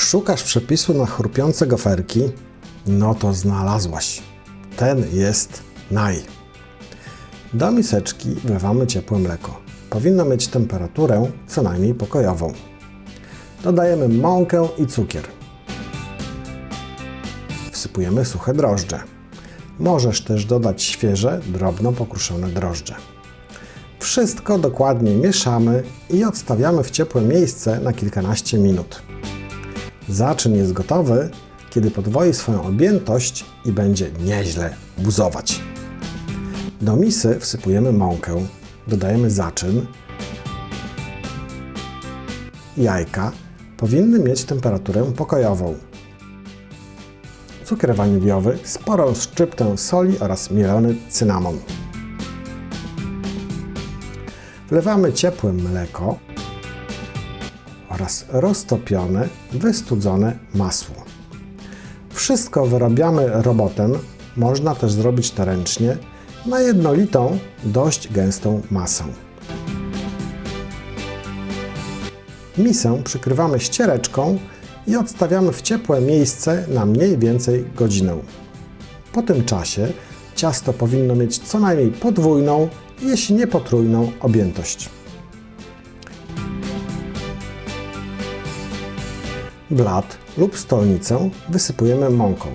Szukasz przepisu na chrupiące goferki? No to znalazłaś. Ten jest naj. Do miseczki wlewamy ciepłe mleko. Powinno mieć temperaturę co najmniej pokojową. Dodajemy mąkę i cukier. Wsypujemy suche drożdże. Możesz też dodać świeże, drobno pokruszone drożdże. Wszystko dokładnie mieszamy i odstawiamy w ciepłe miejsce na kilkanaście minut. Zaczyn jest gotowy, kiedy podwoi swoją objętość i będzie nieźle buzować. Do misy wsypujemy mąkę, dodajemy zaczyn. Jajka powinny mieć temperaturę pokojową. Cukier waniliowy, sporą szczyptę soli oraz mielony cynamon. Wlewamy ciepłe mleko oraz roztopione, wystudzone masło. Wszystko wyrabiamy robotem, można też zrobić to ręcznie, na jednolitą, dość gęstą masę. Misę przykrywamy ściereczką i odstawiamy w ciepłe miejsce na mniej więcej godzinę. Po tym czasie ciasto powinno mieć co najmniej podwójną, jeśli nie potrójną objętość. Blat lub stolnicę wysypujemy mąką.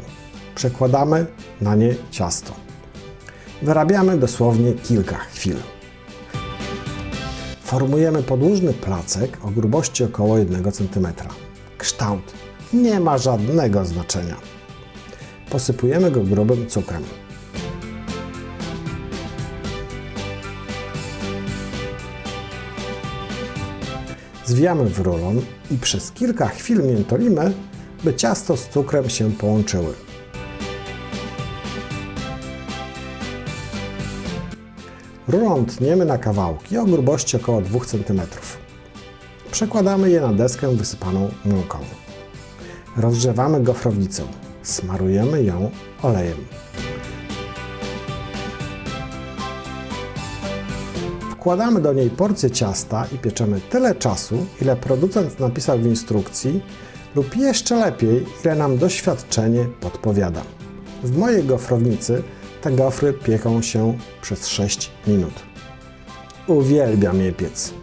Przekładamy na nie ciasto. Wyrabiamy dosłownie kilka chwil. Formujemy podłużny placek o grubości około 1 cm. Kształt nie ma żadnego znaczenia. Posypujemy go grubym cukrem. Zwijamy w rulon i przez kilka chwil miętolimy, by ciasto z cukrem się połączyły. Rulon tniemy na kawałki o grubości około 2 cm. Przekładamy je na deskę wysypaną mąką. Rozgrzewamy gofrownicę. Smarujemy ją olejem. Wkładamy do niej porcję ciasta i pieczemy tyle czasu, ile producent napisał w instrukcji, lub jeszcze lepiej, ile nam doświadczenie podpowiada. W mojej gofrownicy te gofry pieką się przez 6 minut. Uwielbiam je piec,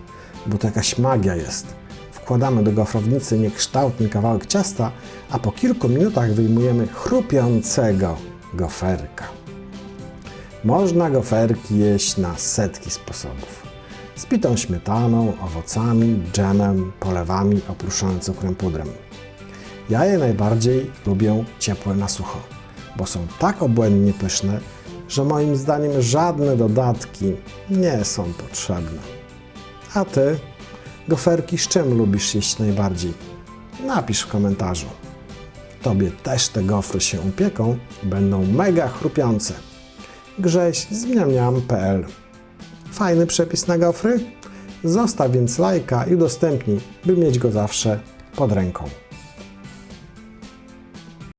bo to jakaś magia jest. Wkładamy do gofrownicy niekształtny kawałek ciasta, a po kilku minutach wyjmujemy chrupiącego goferka. Można goferki jeść na setki sposobów. Z pitą śmietaną, owocami, dżemem, polewami oprószone cukrem pudrem. Ja je najbardziej lubię ciepłe na sucho, bo są tak obłędnie pyszne, że moim zdaniem żadne dodatki nie są potrzebne. A ty, goferki z czym lubisz jeść najbardziej? Napisz w komentarzu. Tobie też te gofry się upieką, będą mega chrupiące grześ z. Fajny przepis na gofry? Zostaw więc lajka i udostępnij, by mieć go zawsze pod ręką.